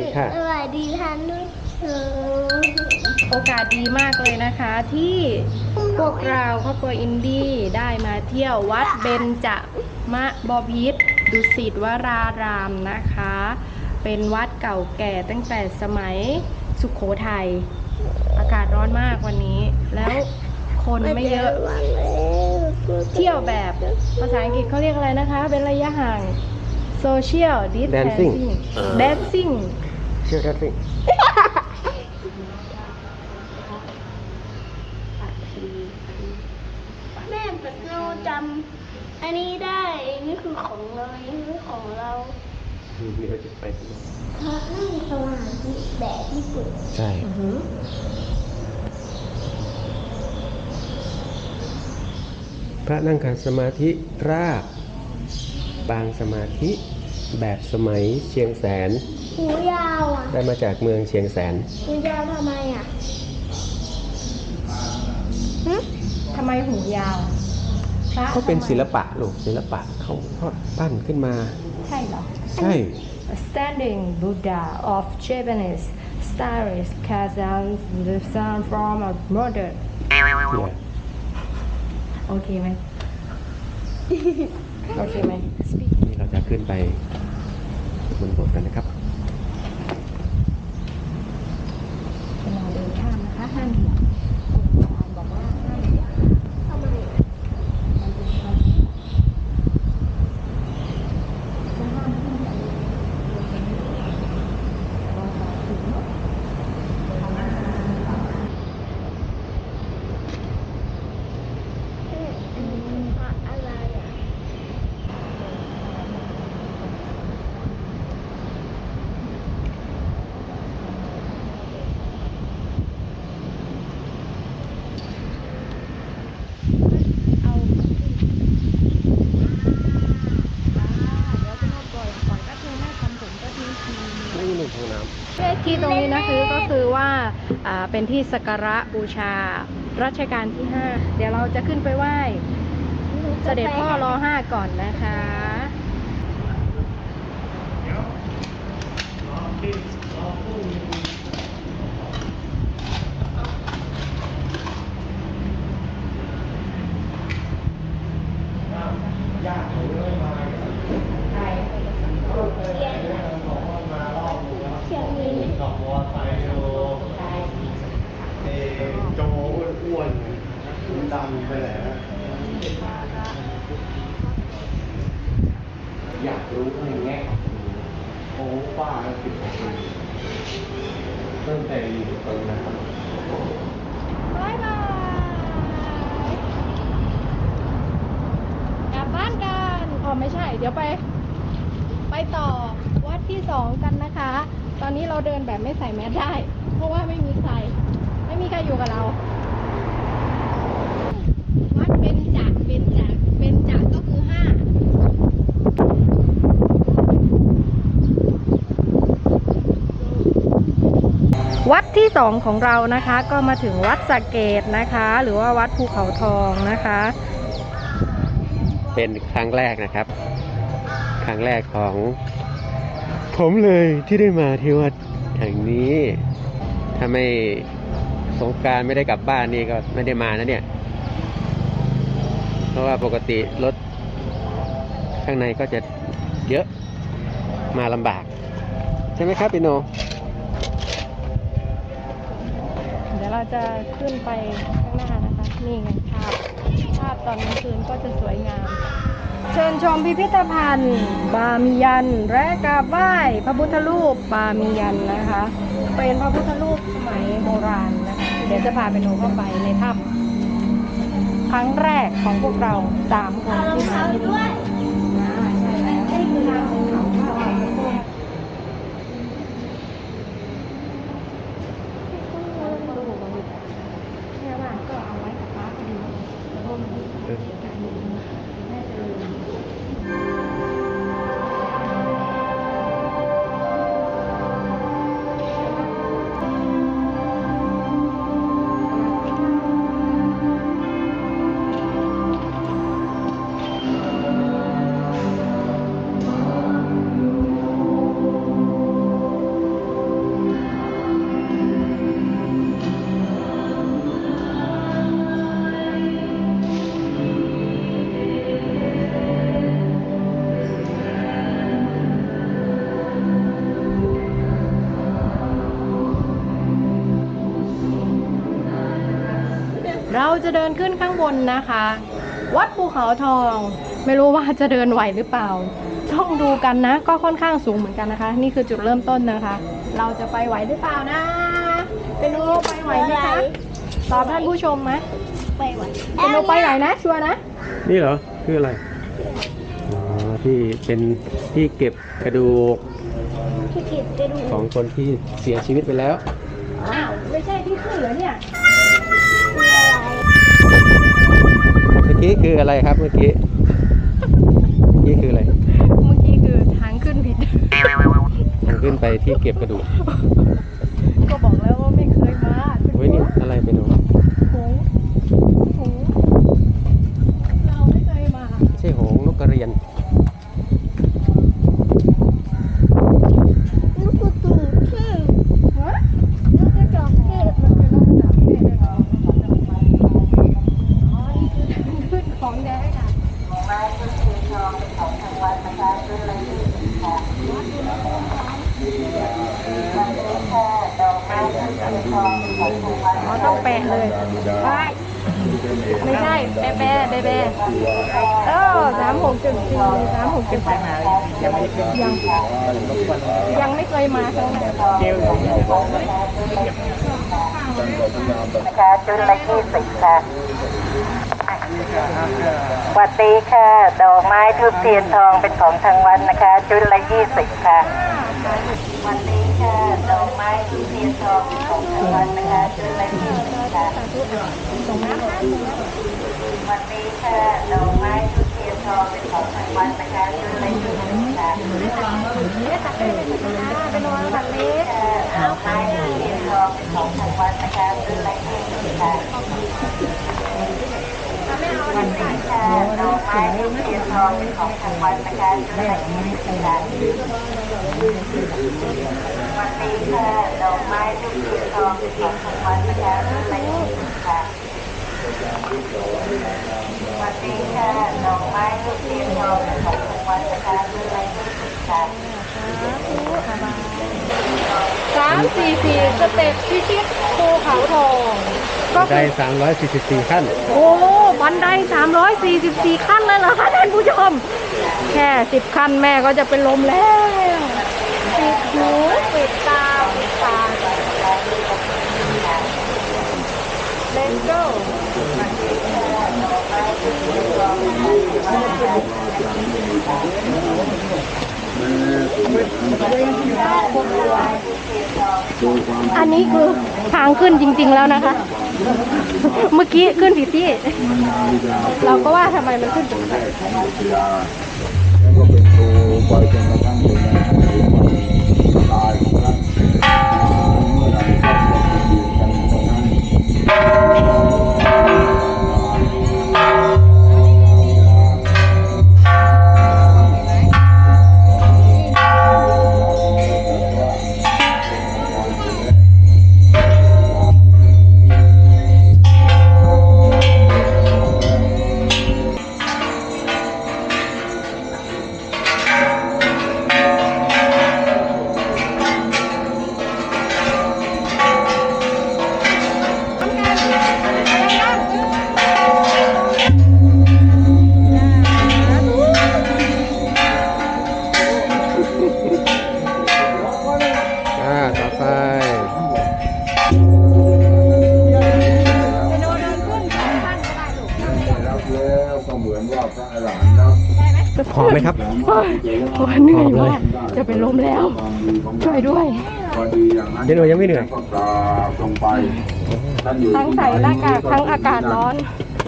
ดีค่ะ สวัสดีท่านผู้ชมโอกาสดีมากเลยนะคะที่พวกเราครอบครัวอินดี้ได้มาเที่ยววัดเบญจมะบพิตรดุสิตวรารามนะคะ เป็นวัดเก่าแก่ตั้งแต่สมัยสุขโขทัยอากาศร้อนมากวันนี้ แล้วคนไม่เยอะ เที่ยวแบบภาษาอังกฤษเขาเรียกอะไรนะคะ เป็นระยะห่าง social distancing dancing เชื่อได้สิแม่แต่เราจำอันนี้ได้ นี่คือของเราอันนี่คือของเรามีเราจะไปที่ไหนพระนั่งสมาธิแบบญี่ปุ่นใช่พระนั่งขัดสมาธิราบบางสมาธิ แบบสมัยเชียงแสน หูยาวอะได้มาจากเมืองเชียงแสน หูยาวทำไมอะหึทำไมหูยาวพระเขาเป็นทำไมศิลปะลูกศิลปะเขาทอดปั้นขึ้นมา ใช่เหรอ ใช่ A standing Buddha of Japanese stylist Kazan the sun from a modern เนี่ยโอเคไหม โอเคไหมนี่เราจะ ขึ้นไปบนบทกันนะครับเราเดินข้ามนะคะห้ามเหยียบคุณอาจารย์บอกว่าห้ามเหยียบ ทำไมอะ มันเป็นความผิดจะห้ามขึ้นไปเราขอถึงเนอะทำให้มันดีกว่า เอ๊ะอันนี้มันพระอะไรอะ เอาเดี๋ยวจะมาปล่อยปล่อยแป๊บนึงแม่ทำผมแป๊บนึง นี่หนึ่งห้องน้ ที่ตรงนี้นะคือก็คือว่าเป็นที่สักการะบูชารัชกาลที่ 5 เดี๋ยวเราจะขึ้นไปไหว้เสด็จพ่อรอห้าก่อนนะคะ เชียงมี ขับมอไซค์อยู่เอ่อโจอ้วนๆดำไปไหนนะอยากรู้ในแง่ โอ้ป้าสิบกว่าปีตั้งแต่อยู่ตรงนั้นบ๊ายบายกลับบ้านกันอ๋อไม่ใช่ เดี๋ยวไป ไปต่อวัดที่สองกันนะคะ ตอนนี้เราเดินแบบไม่ใส่แมสได้ เพราะว่าไม่มีใคร ไม่มีใครอยู่กับเรา วัดเบญจเบญจเบญจก็คือห้า วัดที่สองของเรานะคะ ก็มาถึงวัดสะเกตนะคะ หรือว่าวัดภูเขาทองนะคะ เป็นครั้งแรกนะครับ ครั้งแรกของ ผมเลยที่ได้มาที่วัดแห่งนี้ ถ้าไม่สงการไม่ได้กลับบ้านนี่ก็ไม่ได้มานะเนี่ย เพราะว่าปกติรถข้างในก็จะเยอะมาลำบาก ใช่ไหมครับพี่โน ดี๋ยวเราจะขึ้นไปข้างหน้านะคะ นี่ไงภาพภาพตอนกลางคืนก็จะสวยงาม เชิญชมพิพิธภัณฑ์ บามียัน และกราบไหว้พระพุทธรูปบามียันนะคะ เป็นพระพุทธรูปสมัยโบราณนะคะ เดี๋ยวจะพาไปดูเข้าไปในถ้ำครั้งแรกของพวกเราสามคนที่มาที่นี่ จะเดินขึ้นข้างบนนะคะ วัดภูเขาทอง ไม่รู้ว่าจะเดินไหวหรือเปล่า ต้องดูกันนะ ก็ค่อนข้างสูงเหมือนกันนะคะ นี่คือจุดเริ่มต้นนะคะ เราจะไปไหวหรือเปล่านะ เป็นโนไปไหวไหมคะตอบท่านผู้ชมไหมไปไหวเป็นโนไปไหวนะ ชัวร์นะ นี่เหรอ คืออะไรอ๋อที่เป็นที่เก็บกระดูกที่เก็บกระดูกของคนที่เสียชีวิตไปแล้ว อ้าว ไม่ใช่ที่ขึ้นเหรอเนี่ย กี้คืออะไรครับเมื่อกี้ เมื่อกี้คืออะไร เมื่อกี้คือทางขึ้นผิดทางขึ้นไปที่เก็บกระดูก ก็บอกแล้วว่าไม่เคยมาเฮ้ยนี่อะไรไปดู หงหงเราไม่เคยมา ไม่ใช่หงส์นกกระเรียน ลูกกระดูกที่ ฮะ ลูกกระจอกที่ มันเป็นลักษณะเพศเลยเหรออ๋อ นี่คือทางขึ้นของแดงค่ะ อ๋อต้องแปะเลยไปไม่ใช่แปะแปะแปะแปะเออสามหกจุดสี่สามหกจุดแปดยังยังยังไม่เคยมาครั้งแรกนะคะจุดละยี่สิบค่ะสวัสดีค่ะ ดอกไม้ทูบเทียนทองเป็นของทางวัดนะคะ จุดละยี่สิบค่ะวัสดี ค่ะดอกไม้ทูบเทียนทองของทางวัดนะคะจุดละยี่สิบค่ะสวัสดีค่ะดอกไม้ทูบเทียนทองเป็นของทางวัดนะคะจุดละยี่สิบค่ะเป็นวันบัตรเล็กดอกไม้ทูบเทียนทองเป็นของทางวัดนะคะจุดละยี่สิบค่ะสวันนี้ สดีค่ะดอกไม้ทูบเทียนทองเป็นของทางวัดนะคะจุดละยี่สิบค่ะวัสดีค่ะดอกไม้ทูบเทียนทองเป็นของทางวัดนะคะจุดละยี่สิบค่ะวัสดีค่ะดอกไม้ทูบเทียนทองเป็นของทางวัดนะคะจุดละยี่สิบค่ะสามสี่สี่สเต็ปพิชิตภูเขาทอง ก็คืได้อ344 ขั้น โอ้บันได 344 ขั้นเลยเหรอคะท่านผู้ชม แค่สิบขั้นแม่ก็จะเป็นลมแล้วปิดหูปิดตาปิดปากเลนโก้อันนี้คือทางขึ้นจริง ๆ แล้วนะคะ เมื่อกี้ขึ้นผิดที่ เราก็ว่าทำไมมันขึ้นผิดที่แล้วก็เป็นครูไป เหมือนว่าพระอรหันต์รับพอไหมครับโอ้ยเหนื่อยมากจะเป็นลมแล้วความดีของช่วยด้วยพอดีอย่างนั้นเดี๋ยวหนูยังไม่เหนื่อยก็กราบลงไปท่านอยู่ทั้งใส่หน้ากากทั้งอากาศร้อน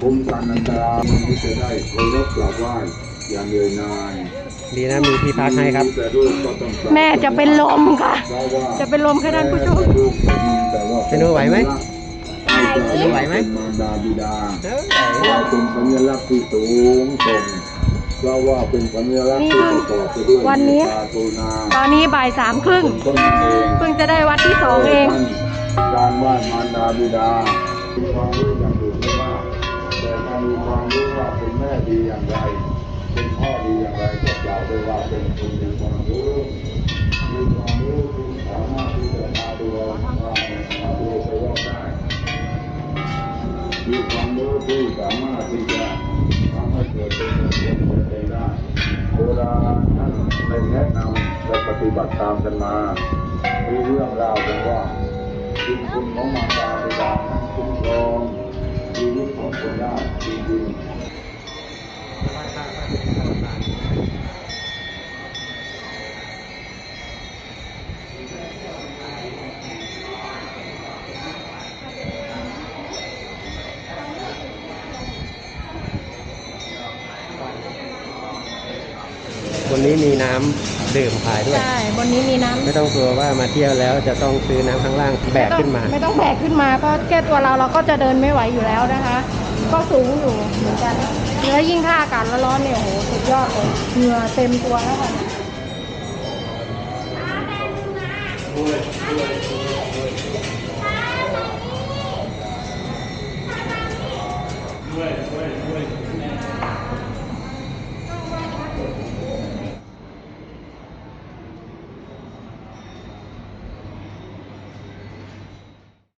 คุ้มกันอันตรายที่จะได้เคารพกราบไหว้อย่างเหนื่อยหนายดีนะมีที่พักให้ครับแต่ลูกก็ต้องกราบแม่จะเป็นลมค่ะเพราะว่าจะเป็นลมค่ะท่านผู้ชมเป็นหนูไหวไหมเป็นหนู ไหวไหมเป็นมารดาบิดาเอ้ยเราเป็นสัญลักษณ์ที่สูงส่งเพราะว่าเป็นสัญลักษณ์ที่ประกอบไปด้วยวันนี้เมตตาตุนาตอนนี้บ่ายสามครึ่งต้นเองเพิ่งจะได้วัดที่สองเอง การไหว้มารดาบิดามีความรู้อย่างอื่นไม่มากแต่ถ้ามีความรู้ว่าเป็นแม่ดีอย่างไร เป็นพ่อดีอย่างไรก็กล่าวได้ว่าเป็นคนมีความรู้มีความรู้ที่สามารถที่จะพาตัวพาตัวไปรอดได้ ที่ความรู้ที่สามารถที่จะทำให้เกิดเป็นเป็นไปได้โบราณท่านเป็นแนะนำและปฏิบัติตามกันมามีเรื่องราวกันว่าบุญคุณของมาตาบิดาท่านคุ้มครองชีวิตของคนยากจริงๆ บนนี้มีน้ำดื่มขายด้วย ใช่บนนี้มีน้ำไม่ต้องกลัวว่ามาเที่ยวแล้วจะต้องซื้อน้ำข้างล่างแบกขึ้นมา ไม่ต้องแบกขึ้นมาก็แค่ตัวเราเราก็จะเดินไม่ไหวอยู่แล้วนะคะ ก็สูงอยู่เหมือนกันแล้วยิ่งถ้าอากาศร้อนๆเนี่ยโหสุดยอดเลยเหงื่อเต็มตัวแล้วค่ะด้วย